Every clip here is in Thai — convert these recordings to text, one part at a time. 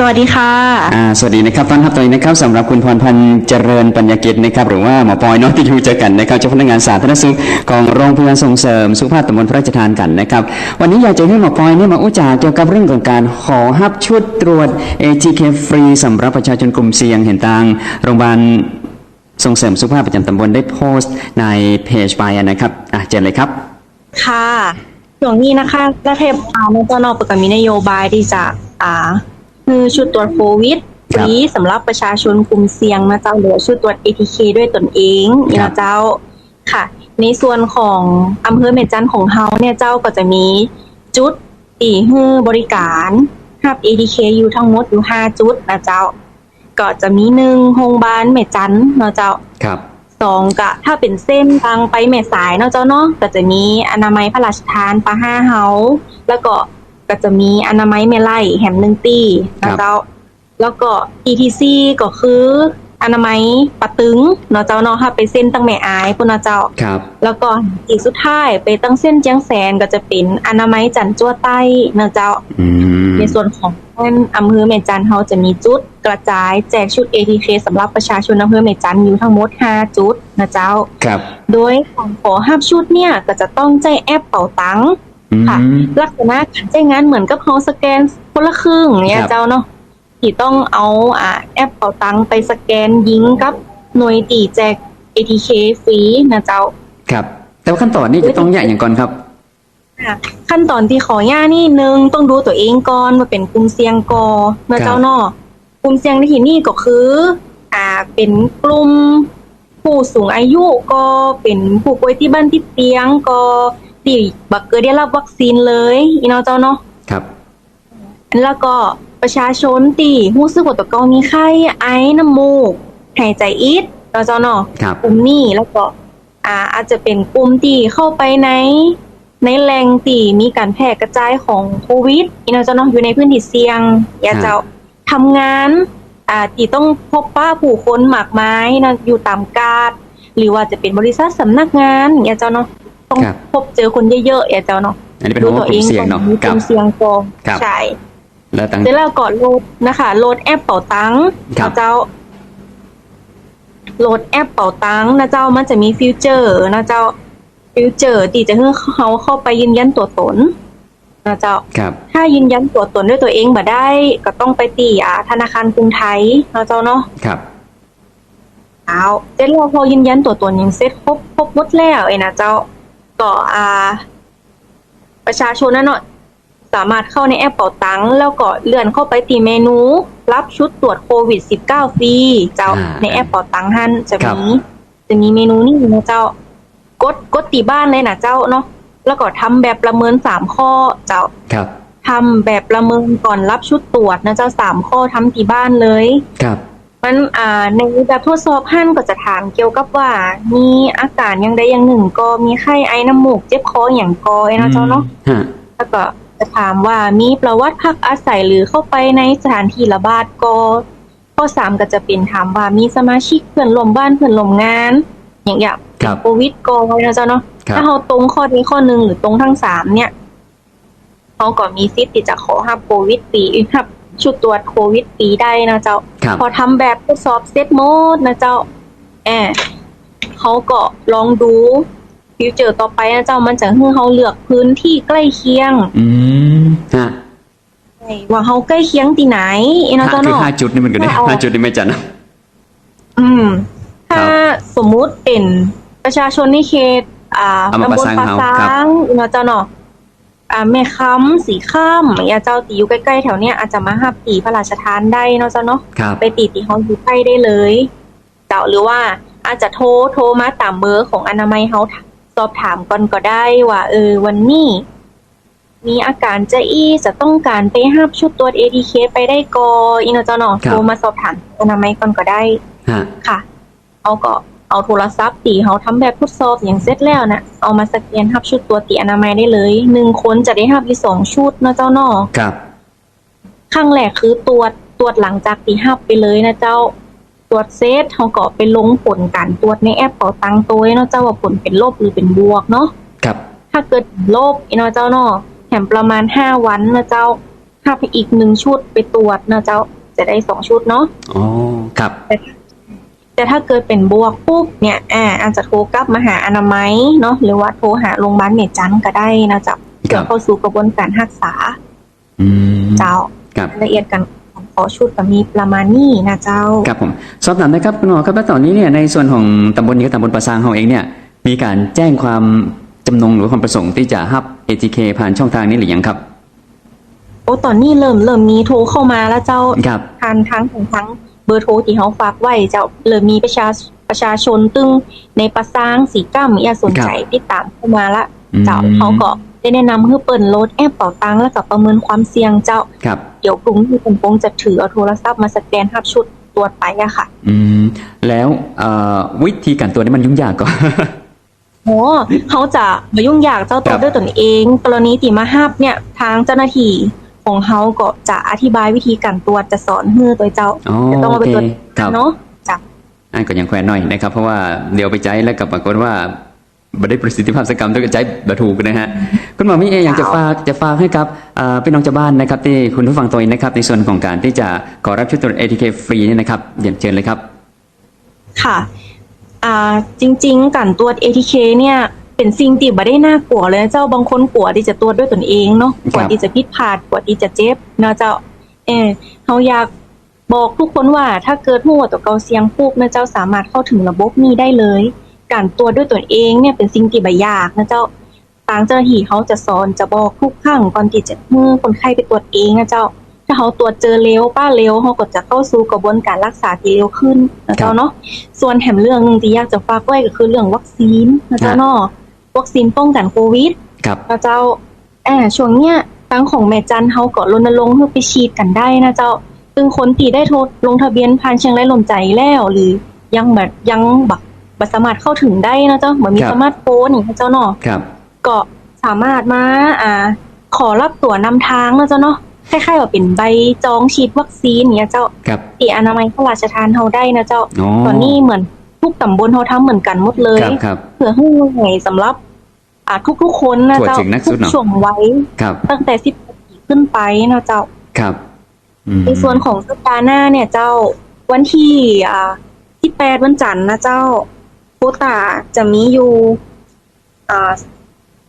สวัสดีค่ะอ่าสวัสดีนะครับต้อนรับตัวนี้นะครับสำหรับคุณพรพันธ์เจริญปัญญากิจนะครับหรือว่าหมอปอยเนาะที่อยู่เจอกันนะครับเจ้าพนักงานสาธารณสุขของโรงพยาบาลส่งเสริมสุขภาพตำบลพระราชทานกันนะครับวันนี้อยากจะให้หมอปอยเนี่ยมาอุจาเกี่ยวกับเรื่องของการขอฮับชุดตรวจ ATK ฟรีสำหรับประชาชนกลุ่มเสี่ยงเห็นทางโรงพยาบาลส่งเสริมสุขภาพประจำตำบลได้โพสต์ในเพจไปนะครับอะเจนเลยครับค่ะช่วงนี้นะคะรัฐบาลเจ้านอกประกาศมีนโยบายที่จะอ่า คือชุดตรวจโควิดฟรีสำหรับประชาชนกลุ่มเสี่ยงนะเจ้าหรือว่าชุดตรวจ ATK ด้วยตนเองนี่นะเจ้าค่ะ ในส่วนของอำเภอเมจันทร์ของเฮาเนี่ยเจ้าก็จะมีจุดตีฮื้อบริการรับ ATK อยู่ทั้งหมดอยู่ห้าจุดนะเจ้า ก็จะมีหนึ่งโรงพยาบาลเมจันทร์เนาะเจ้าครับสองกะถ้าเป็นเส้นทางไปแม่สายเนาะเจ้าเนาะก็จะมีอนามัยพระราชทานปลาห้าเฮาแล้วก็ ก็จะมีอนามัยแม่ไล่แหมหนึ่งตีเนาะเจ้า แล้วก็ ETC ก็คืออนามัยปะตึงเนาะเจ้าเนาะถ้าไปเส้นตั้งแม่อายพุ่นเนาะเจ้าครับ แล้วก็อีกสุดท้ายไปตั้งเส้นเจียงแสนก็จะเป็นอนามัยจันจั่วใต้เนาะเจ้าอืมในส่วนของท่านอำเภอเมจันทร์เราจะมีจุดกระจายแจกชุด ATK สำหรับประชาชนอำเภอเมจันทร์อยู่ทั้งหมด 5 จุดนะเจ้าครับ โดยของขอห้ามชุดเนี่ยก็จะต้องใจแอปเป่าตัง ค์อืมค่ะ ลักษณะการใช้งานเหมือนกับเขาสแกนคนละครึ่งเนี่ครัยบเจ้าเนาะที่ต้องเอาอ่าแอปเป่าตังค์ไปสแกนยิงกับหน่วยตีแจก ATK ฟรีนะเจ้า ครับ แต่ว่าขั้นตอนนี้จะต้องอย่างอย่างก่อนครับค่ะขั้นตอนที่ขอย่านี่หนึ่งต้องดูตัวเองก่อนว่าเป็นกลุ่มเสี่ยงกอเมื่อครับเจ้านอกกลุ่มเสี่ยงในที่นี่ก็คือ อ่าเป็นกลุ่มผู้สูงอายุก็เป็นผู้ป่วยที่บ้านที่เตียงก็ ที่บักเกอได้รับวัคซีนเลยอีเนาะเจ้าเนาะครับ แล้วก็ประชาชนที่รู้สึกว่าตัวเกามีไข้ไอน้ำมูกหายใจอิดเนาะเจ้าเนาะครับกลุ่มนี้แล้วก็อ่าอาจจะเป็นกลุ่มที่เข้าไปในในแหล่งที่มีการแพร่กระจายของโควิดอีเราจะเนาะอยู่ในพื้นที่เสี่ยง อย่าจะทำงานอ่าที่ต้องพบป้าผู้คนหมากไม้นะอยู่ตามกาดหรือว่าจะเป็นบริษัทสำนักงานอย่าเจ้าเนาะ ต้องครับ พบเจอคนเยอะๆอย่าเจ้าเนาะอันนี้เป็นหัวกลุ่มเสี่ยงเนาะมีคกรับลุ่มเสี่ยงก่อนครับ ใช่ แล้วตั้ง เสร็จแล้วก็โหลดนะคะโหลดแอปเป่าตังค์ครับ นะเจ้าโหลดแอปเป่าตังค์นะเจ้ามันจะมีฟิวเจอร์นะเจ้าฟิวเจอร์ที่จะให้เขาเข้าไปยืนยันตัวตนนะเจ้า ครับ ถ้ายืนยันตัวตนด้วยตัวเองบ่ได้ก็ต้องไปตีอ่าธนาคารกรุงไทยนะเจ้าเนาะครับ เอาเสร็จแล้วพอยืนยันตัวตนยังเสร็จครบครบหมดแล้วไอ้นะเจ้า ก็อ่าประชาชนนั่นเนาะสามารถเข้าในแอปเป่าตังค์แล้วก็เลื่อนเข้าไปตีเมนู รับชุดตรวจโควิด -19 ฟรี เจ้าอ่าในแอปเป่าตังค์ท่านจะครับมีจะมีเมนูนี่นะเจ้ากดกดตีบ้านเลยนะเจ้าเนาะแล้วก็ทำแบบประเมินสามข้อเจ้าครับทำแบบประเมินก่อนรับชุดตรวจนะเจ้าสามข้อทำที่บ้านเลยครับ มันอ่าในแบบทดสอบหั่นก็จะถามเกี่ยวกับว่า มีอาการอย่างใดอย่างหนึ่งก็มีไข้ไอน้ำมูกเจ็บคออย่างกอยนะเจ้าเนาะฮะแล้วก็จะถามว่ามีประวัติพักอาศัยหรือเข้าไปในสถานที่ระบาดก็ข้อสามก็จะเป็นถามว่ามีสมาชิกเพื่อนร่วมบ้านเพื่อนร่วมงาน อย่างอย่างครับโควิดก็นะเจ้าเนาะครับถ้าเราตรงข้อนี้ข้อหนึ่งหรือตรงทั้งสามเนี่ยเขาก็มีสิทธิ์ที่จะขอรับโควิดฟรีรับ ชุดตรวจโควิดฟรีได้นะเจ้า ครับ พอทำแบบทดสอบเซตโหมดนะเจ้าแอบเขาก็ลองดูฟิวเจอร์ต่อไปนะเจ้ามันจะให้เขาเลือกพื้นที่ใกล้เคียงอืมฮะว่าเขาใกล้เคียงที่ไหนเอ็นะห้าเจ้าคือเนาะ ห้าจุดนี่มันก็ได้เอา ห้าจุดนี่ไม่จัดนะ อืมครัถ้าบสมมุติเป็นประชาชนในเขต อ่าเอามาตำบลประสานปาเขาซาครับ งเอ็นะเจ้าเนาะ อ่าแม่ค้ำสีข้ามอย่างเงี้ยเจ้าตีอยู่ใกล้ๆแถวเนี้ยอาจจะมาหับตีพระราชทานได้เนาะเจ้าเนาะครับ ไปติดที่ห้องอยู่ใกล้ได้เลยเจ้าหรือว่าอาจจะโทรโทรมาตามเบอร์ของอนามัยเฮาสอบถามก่อนก็ได้ว่า เออ วันนี้มีอาการจะอี้จะต้องการไปห้าบชุดตรวจ ATK ไปได้กออีโนเจ้าเนาะครับโทรมาสอบถามอนามัยก่อนก็ได้ฮะค่ะเขาก็ เอาโทรศัพท์ตีเขาทำแบบทดสอบอย่างเสร็จแล้วนะเอามาสแกนหับชุดตัวจตีอนามัยได้เลยหนึ่งคนจะได้หับอยู่สองชุดเนาะเจ้าเนาะครับครั้งแรกคือตรวจตรวจหลังจากตีหับไปเลยนะเจ้าตรวจเซตเขาก็ไปลงผลการตรวจในแอปเป๋าตังตัวเนาะเจ้าว่าผลเป็นลบหรือเป็นบวกเนาะครับ ถ้าเกิดลบอีเนาะเจ้าเนาะแถมประมาณห้าวันนะเจ้าหับอีกหนึ่งชุดไปตรวจนะเจ้าจะได้สองชุดเนาะอ๋อครับแต่ ถ้าเกิดเป็นบวกปุ๊บเนี่ยอ่าอาจจะโทรกลับมาหาอนามัยเนาะหรือว่าโทรหาโรงพยาบาลเมจันทร์ก็ได้นะเจ้าครัเพื่อบเข้าสู่กระบวนการรักษาอืมเจ้าครับรายละเอียดกันขอชุดก็มีประมาณนี้นะเจ้าครับผมสอบถามนะครับคุณหมอครับแล้วตอนนี้เนี่ยในส่วนของตำบลนี้กับตำบลปะซางเราเองเนี่ย มีการแจ้งความจำนงหรือความประสงค์ที่จะรับ ATK ผ่านช่องทางนี้หรือยังครับโอ้ตอนนี้เริ่มเริ่มมีโทรเข้ามาแล้วเจ้าครับทางทั้งของทั้ง เบอร์โทรที่เขาฝากไว้เจ้าเริ่มมีประชาประชาชนตึงในประสร้างสีก้ามอยากสนใจติดตามเข้ามาละอืมเจ้าเขาก็ได้แนะนำให้เปิดโหลดแอปเป่าตังแล้วก็ประเมินความเสี่ยงเจ้าครับเดี๋ยวกรุงที่ผมปงจะถือเอาโทรศัพท์มาสแกนรับชุดตรวจไปอะค่ะ อืมแล้วเอ่อวิธีการตัวจนี้มันยุ่งยากก่อนโอ้เขาจะมายุ่งยากเจ้าตัวครับด้วยตนเอง กรณีที่มาห้าบเนี่ย ทางเจ้าหน้าที่ ของเขาก็จะอธิบายวิธีการตรวจจะสอนให้ตัวเจ้าอ๋อจะต้องเอาไปโอเคตรวจครับเนาะจ้ะอันก็ยังแควนหน่อยนะครับ เพราะว่าเดี๋ยวไปใจแล้วกับปรากฏว่าบ่ได้ประสิทธิภาพสกรรมต้องใจบถูกนะฮะคุณหมอมีเองอยากจะฝากจะฝากให้กับเอ่อพี่น้องชาวบ้านนะครับที่คุณผู้ฟังตัวเองนะครับ ในส่วนของการที่จะขอรับชุดตรวจ ATK ฟรีเนี่ยนะครับเรียนเชิญเลยครับ ค่ะอ่าจริง ๆการตรวจ ATK เนี่ย เป็นสิ่งที่บ่ได้น่ากลัวเลยนะเจ้าบางคนกลัวที่จะตรวจด้วยตนเองเนาะครับกลัวที่จะผิดพลาดกลัวที่จะเจ็บเนาะเจ้า เออเขาอยากบอกทุกคนว่าถ้าเกิดหัวตัวเกาเสียงปุ๊บนะเจ้าสามารถเข้าถึงระบบนี้ได้เลย การตรวจด้วยตนเองเนี่ยเป็นสิ่งที่บ่ยากนะเจ้าทางเจ้าหน้าที่เขาจะสอนจะบอกทุกครั้งก่อนที่จะเมื่อคนไข้ไปตรวจเองนะเจ้า ถ้าเขาตรวจเจอเร็วป้าเร็วเขาก็จะเข้าสู่กระบวนการรักษาที่เร็วขึ้นนะเจ้าเนาะส่วนแถมเรื่องหนึงที่อยากจะฝากไว้ก็คือเรื่องวัคซีนนะเจ้าฮะเนาะ วัคซีนป้องกันโควิดครับนะเจ้าอ่าช่วงเนี้ยทางของแม่จันเขาก็รณรงค์ให้ไปฉีดกันได้นะเจ้าซึ่งคนที่ได้โทษลงทะเบียนผ่านเชียงรายลมใจแล้วหรือยังแบบยังแบบบัสามารถเข้าถึงได้นะเจ้าเหมือนมีครับสมาร์ทโฟนอย่างเจ้าเนาะครับก็สามารถมาอ่า ขอรับตั๋วนำทางนะเจ้าเนาะคล้ายๆว่าเป็นใบจองฉีดวัคซีนเนี่ยเจ้าครับที่อนามัยพระราชทานเฮาได้นะเจ้าอ๋อตอนนี้เหมือนทุกตำบลเขาทำเหมือนกันหมดเลยครับ ครับเพื่อให้หน่วยสำหรับอ่าทุกๆคนนะทั่วเจ้าถึงนักทุสุดกเนาะ ช่วงวัยครับ ตั้งแต่สิบปีขึ้นไปนะเจ้า ครับอืมในส่วนของสัปดาห์หน้าเนี่ยเจ้าวันที่อ่าที่แปดวันจันทร์นะเจ้าโควตาจะมีอยู่อ่า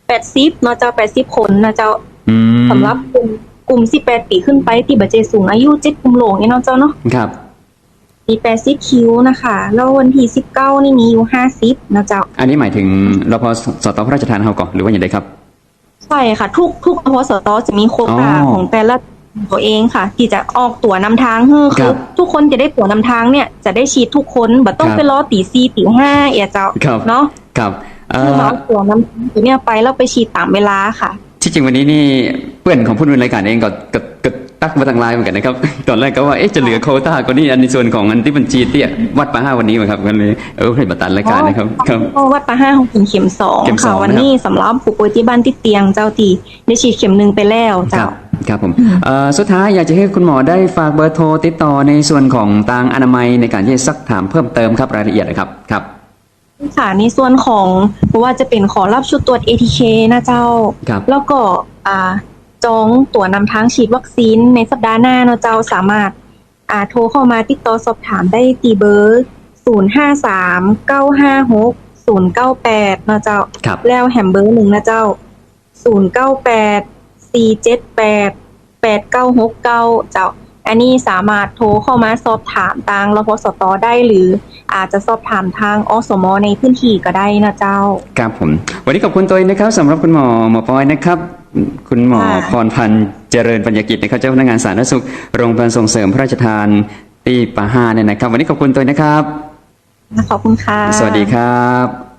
แปดสิบเนาะเจ้าแปดสิบคนนะเจ้าอืมสำหรับกลุ่มกลุ่มสิบแปดปีขึ้นไปที่บัจเจสูงอายุเจ็ดกลุ่มโหลงเนี่ยเนาะเจ้าเนาะครับ มีแปดสิบคิวนะคะ แล้ววันที่สิบเก้านี่มีอยู่ห้าสิบนะเจ้า อันนี้หมายถึงรพสตพระราชทานเราก่อนหรือว่าอย่างไรครับ ใช่ค่ะ ทุกทุกพสตจะมีโควตาอ๋อของแต่ละตัวเองค่ะ ที่จะออกตั๋วนำทางคือครัคือบทุกคนจะได้ตั๋วนำทางเนี่ยจะได้ฉีดทุกคนบัต้องครับไปรอตีสี่ตีห้าเอียเจ้าครับเนาะครับเอ่คือมาอเอาตั๋วนำทางตัวเนี้ยไปแล้วไปฉีดตามเวลาค่ะ ที่จริงวันนี้นี่เพื่อนของผู้ดำเนินรายการเองก็ก็ก็ ตักมาทางไลน์เหมือนกันนะครับ ตอนแรกก็ว่าเอ๊ะจะเหลือโควต้าก็นี่อันในส่วนของอันที่บัญชีเตี้ยวัดปะห้าวันนี้มั้งครับกันเลยเออให้บัตรรายการนะครับครับเพราะวัดปะห้าของเข็มสองเข็มสอค่ะงวันนี้สำหรับผู้ป่วยที่บ้านติดเตียงเจ้าตีได้ฉีดเข็มหนึ่งไปแล้วครัเจ้าบครับผมเอ่อสุดท้ายอยากจะให้คุณหมอได้ฝากเบอร์โทรติดต่อในส่วนของทางอนามัยในการที่จะซักถามเพิ่มเติมครับรายละเอียดนะครับครับค่ะในส่วนของเพราะว่าจะเป็นขอรับชุดตรวจ ATK นะเจ้าครับแล้วก็อ่า จองตั๋วนำทางฉีดวัคซีนในสัปดาห์หน้าเนาะเจ้าสามารถอ่าโทรเข้ามาติดต่อสอบถามได้ตีเบอร์ 0 5 3 9 5 6 0 9 8เนาะเจ้าครับแล้วแฮมเบอร์หนึ่งนะเจ้า 0 9 8 4 7 8 8 9 6 9 เจ้า อันนี้สามารถโทรเข้ามาสอบถามทางรพสตได้หรืออาจจะสอบถามทางอสมในพื้นที่ก็ได้นะเจ้า ครับผม วันนี้ขอบคุณตัวเองนะครับสำหรับคุณหมอหมอปอยนะครับ คุณหมอค่ะ พรพันธ์เจริญปัญญากิจนะครับเจ้าพนักงานสาธารณสุขโรงพยาบาลส่งเสริมพระราชทานตีปะห้าเนี่ยนะครับ วันนี้ขอบคุณตัวเองนะครับ ขอบคุณค่ะ สวัสดีครับ